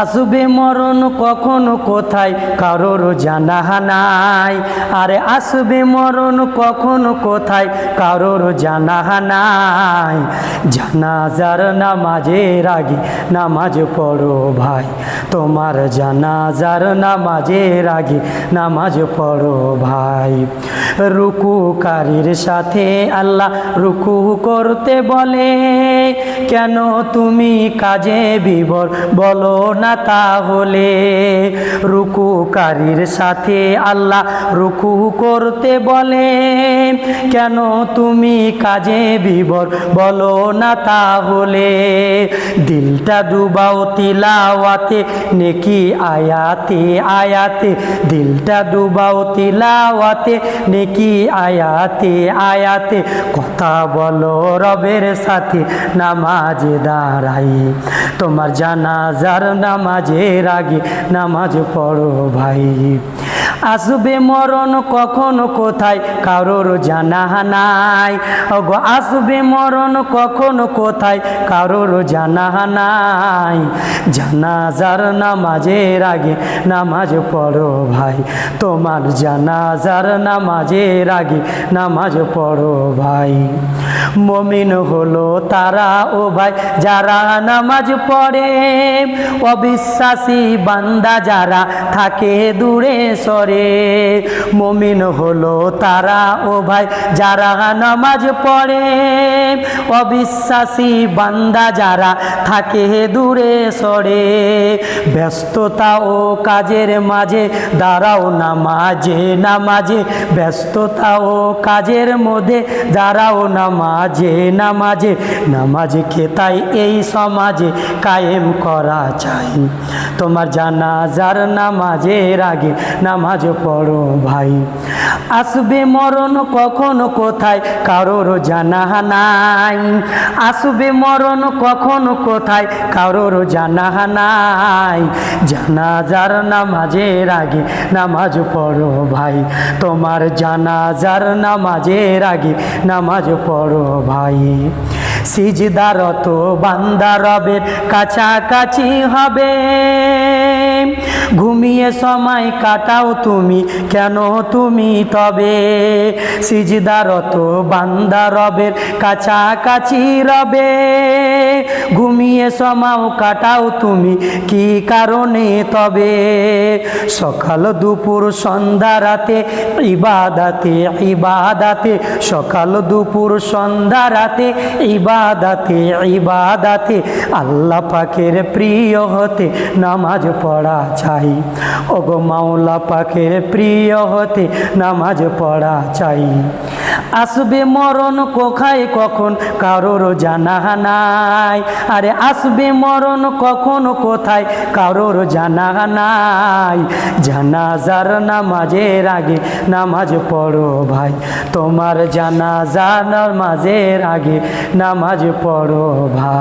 আসবে মরণ কখন কোথায়? কারোর জানা নাই। আরে আসবে মরণ কখন কোথায়? কারোর জানা নাই। জানাজার নামাজের আগে নামাজ পড়ো ভাই। তোমার জানাজার নামাজের আগে নামাজ পড়ো ভাই। রুকুকারীর সাথে আল্লাহ রুকু করতে বলে, কেন তুমি কাজে বিবর বলো না তাহলে রুকুকারীর সাথে আল্লাহ রুকু করতে বলে। কেন তুমি কাজে বিবর বলো না তাহলে। দিলটা ডুবাও তিলাওয়াতে, নেকি আয়াতে আয়াতে। দিলটা ডুবাও তিলাওয়াতে, নেকি আয়াতে আয়াতে। কথা বলো রবের সাথে, নামাজে দাঁড়াই তোমার জানাজার নামাজের আগে নামাজ পড়ো ভাই। আসবে মরণ কখন, কোথায়? কারোর জানা নাই। ওগো, আসবে মরণ কখন, কোথায়? কারোর জানা নাই। জানাজার নামাজের আগে নামাজ পড়ো ভাই। তোমার জানাজার নামাজের আগে নামাজ পড়ো ভাই। মমিন হলো তারা ও ভাই, যারা নামাজ পড়ে। অবিশ্বাসী বান্দা যারা থাকে দূরে সরে। মমিন হলো তারা, ও ভাই, যারা নামাজ পড়ে। অবিশ্বাসী বান্দা যারা থাকে দূরে সরে। ব্যস্ততা ও কাজের মাঝে দাঁড়াও নামাজে নামাজে। ব্যস্ততা ও কাজের মধ্যে দাঁড়াও নামাজে নামাজে। নামাজে খেতাই এই সমাজে কায়েম করা চাই তোমার জানাজার নামাজের আগে নামাজ পড়ো ভাই। আসবে মরণ কখন, কোথায়, কারোর জানা নাই। আসবে মরণ কখন, কোথায়, কারোর জানা নাই। জানাজার নামাজের আগে নামাজ পড়ো ভাই। তোমার জানাজার নামাজের আগে নামাজ পড়ো ভাই। সিজদারত বান্দা রবের কাছাকাছি হবে। ঘুমিয়ে সময় কাটাও তুমি। কেন তুমি তবে? সিজদারত বান্দা রবের কাছাকাছি রবে। ঘুমিয়ে সমাও কাটাও তুমি, কি কারণে? তবে সকাল দুপুর, সন্ধ্যা রাতে, ইবাদাতে ইবাদাতে, সকাল দুপুর, সন্ধ্যা রাতে, ইবাদাতে ইবাদাতে, আল্লাহ পাকের প্রিয় হতে নামাজ পড়া চাই। ওগো মাওলা পাকের প্রিয় হতে নামাজ পড়া চাই। আসবে মরণ কোখায় কখন? কারোর জানা নাই। আরে আসবে মরণ কখন কোথায়? কারোর জানা নাই। জানাজার নামাজের আগে নামাজ পড়ো ভাই। তোমার জানাজার নামাজের আগে নামাজ পড়ো ভাই।